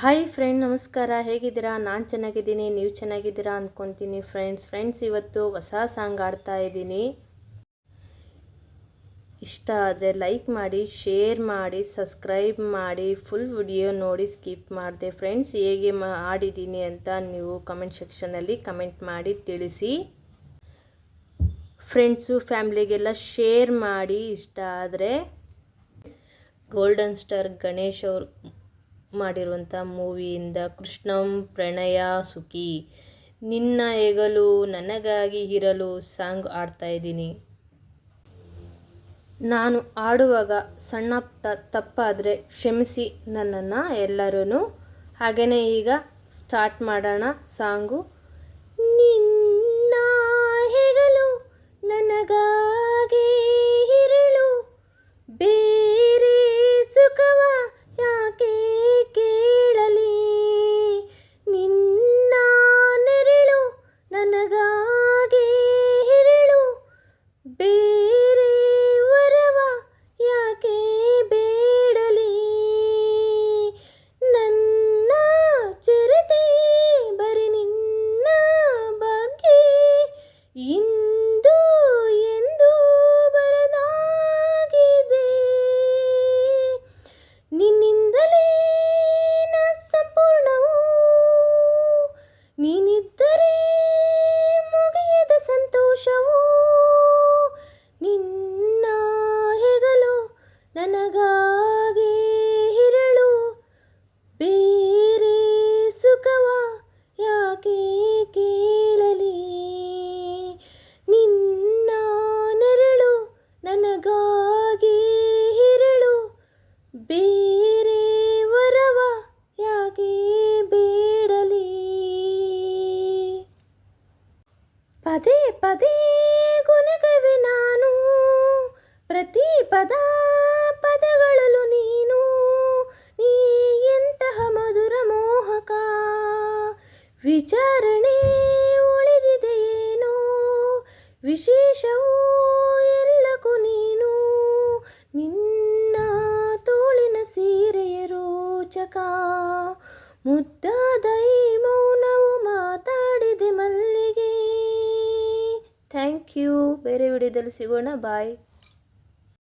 Hi friend ನಮಸ್ಕಾರ. ಹೇಗಿದ್ದೀರಾ? ನಾನು ಚೆನ್ನಾಗಿದ್ದೀನಿ. ನೀವು ಚೆನ್ನಾಗಿದ್ದೀರಾ ಅಂದ್ಕೊತೀನಿ ಫ್ರೆಂಡ್ಸ್ ಫ್ರೆಂಡ್ಸ್ ಇವತ್ತು ಹೊಸ ಸಾಂಗ್ ಆಡ್ತಾ ಇದ್ದೀನಿ. ಇಷ್ಟ ಆದರೆ ಲೈಕ್ ಮಾಡಿ ಶೇರ್ ಮಾಡಿ ಸಬ್ಸ್ಕ್ರೈಬ್ ಮಾಡಿ ಫುಲ್ ವಿಡಿಯೋ ನೋಡಿ ಸ್ಕಿಪ್ ಮಾಡಿದೆ. ಫ್ರೆಂಡ್ಸ್ ಹೇಗೆ ಮಾ ಆಡಿದ್ದೀನಿ ಅಂತ ನೀವು ಕಮೆಂಟ್ ಸೆಕ್ಷನಲ್ಲಿ ಕಮೆಂಟ್ ಮಾಡಿ ತಿಳಿಸಿ. ಫ್ರೆಂಡ್ಸು ಫ್ಯಾಮ್ಲಿಗೆಲ್ಲ ಶೇರ್ ಮಾಡಿ ಇಷ್ಟ ಆದರೆ ಗೋಲ್ಡನ್ ಸ್ಟಾರ್ ಗಣೇಶ್ ಅವ್ರು ಮಾಡಿರುವಂಥ ಮೂವಿಯಿಂದ ಕೃಷ್ಣಂ ಪ್ರಣಯ ಸುಖಿ. ನಿನ್ನ ಹೆಗಲು ನನಗಾಗಿ ಇರಲು ಸಾಂಗ್ ಆಡ್ತಾ ಇದ್ದೀನಿ. ನಾನು ಆಡುವಾಗ ಸಣ್ಣ ಪುಟ್ಟ ತಪ್ಪಾದರೆ ಕ್ಷಮಿಸಿ ನನ್ನನ್ನು ಎಲ್ಲರೂ ಹಾಗೆಯೇ ಈಗ ಸ್ಟಾರ್ಟ್ ಮಾಡೋಣ ಸಾಂಗು. ನಿನ್ನ ಹೆಗಲು ನನಗಾಗಿ ನನಗಾಗಿ ಹಿರಳು ಬೇರೆ ವರವ ಯಾಕೆ ಬೇಡಲಿ? ಪದೇ ಪದೇ ಕೊನೆಗವೆ ನಾನು. ಪ್ರತಿ ಪದ ಪದಗಳಲ್ಲೂ ನೀನು. ನೀ ಎಂತಹ ಮಧುರ ಮೋಹಕ? ವಿಚಾರಣೆ ಉಳಿದಿದೆಯೇನೋ ವಿಶೇಷವೂ ಮುದ್ದಾದ ಮೌನವು ಮಾತಾಡಿದೆ ಮಲ್ಲಿಗೆ. ಥ್ಯಾಂಕ್ ಯು ಬೇರೆ ವಿಡಿಯೋದಲ್ಲಿ ಸಿಗೋಣ. ಬಾಯ್